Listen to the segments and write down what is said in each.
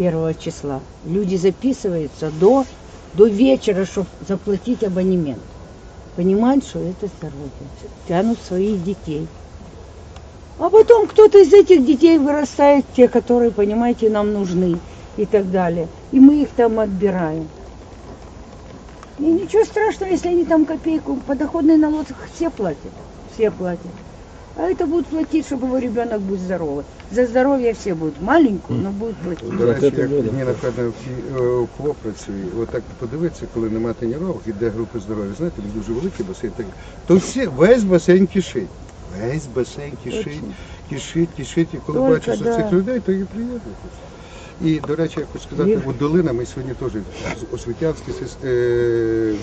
первого числа люди записываются до, до вечера, чтобы заплатить абонемент. Понимают, что это здоровье. Тянут своих детей. А потом кто-то из этих детей вырастает, те, которые, понимаете, нам нужны и так далее. И мы их там отбираем. И ничего страшного, если они там копейку, подоходный налог все платят. Все платят. А это будут платить, чтобы его ребенок был здоровый. За здоровье все будут маленькую, но будут платить. До речі, це як буде. мені напевно в е, КВО працює, отак подивитися, коли нема тренувок, іде групи здоров'я, знаєте, він дуже великий басейн, так, то всі, весь басейн кишить. Весь басейн кишить, Точно. кишить, кишить, і коли Только, бачиш да. цих людей, то і приємно. І, до речі, я хочу сказати, от долина, ми сьогодні теж освітянський сис- е,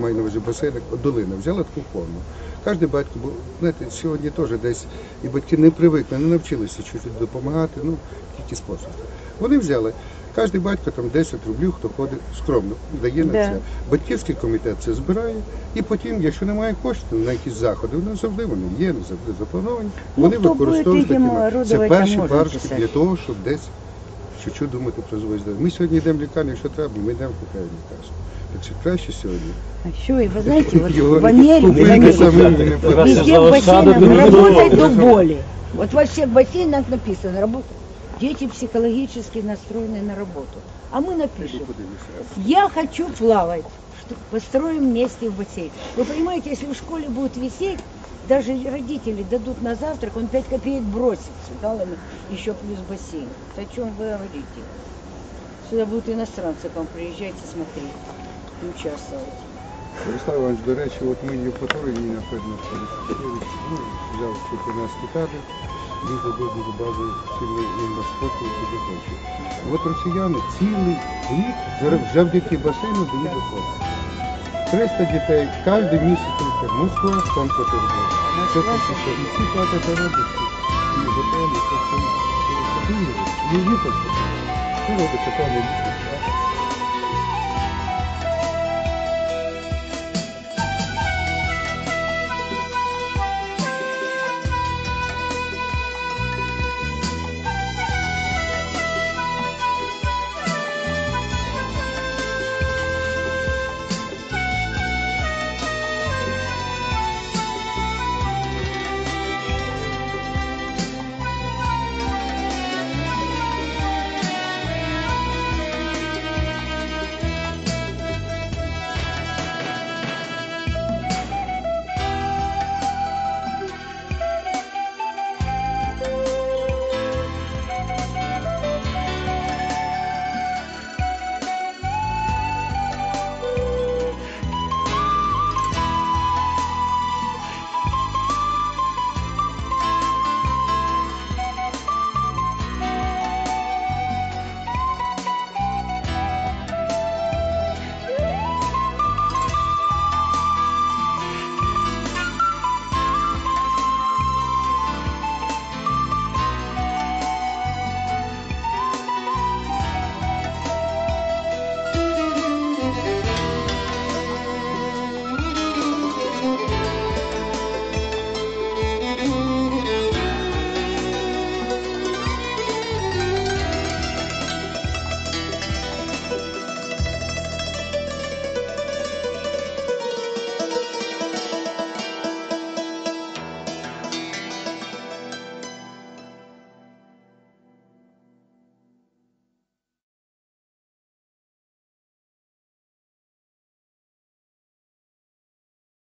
маю на увазі басейн, долина, взяла таку форму. Кожен батько, бо знаєте, сьогодні теж десь і батьки не привикли, не навчилися чуть допомагати, ну, тільки способи. Вони взяли. Кожен батько там 10 рублів, хто ходить скромно, дає на це. Батьківський комітет це збирає, і потім, якщо немає коштів на якісь заходи, вони завжди вони є, не завжди заплановані. Ну, Вони використовують такі. Це перші можна для того, щоб десь чуть-чуть думати про своє здоров'я. Ми сьогодні йдемо в лікарню, якщо треба, ми йдемо купуємо лікарство. Так що краще сьогодні. А еще, и вы знаете, вот в Америке, в Америке везде в бассейнах работать до боли. Вот во всех бассейнах написано, работа. Дети психологически настроены на работу. А мы напишем, я хочу плавать, что построим вместе в бассейн. Вы понимаете, если в школе будет висеть, даже родители дадут на завтрак, он 5 копеек бросит сюда, ладно, еще плюс бассейн. О чем вы говорите? Сюда будут иностранцы к вам приезжать и смотреть, и участвовать. Ярослав Іванович, до речі, от ми Євпаторії, мені напевно, Федорович, ну, взяв тут у нас кітаби, Він зробив дуже базу цілий інвестпорту туди хоче. От росіяни цілий рік завдяки басейну дають доходи. 300 дітей, кожен місяць приїхав. Москва, Санкт-Петербург. Це тисяча. І всі платять заробітки. І готелі, це все. І Вітер, що робиться пане?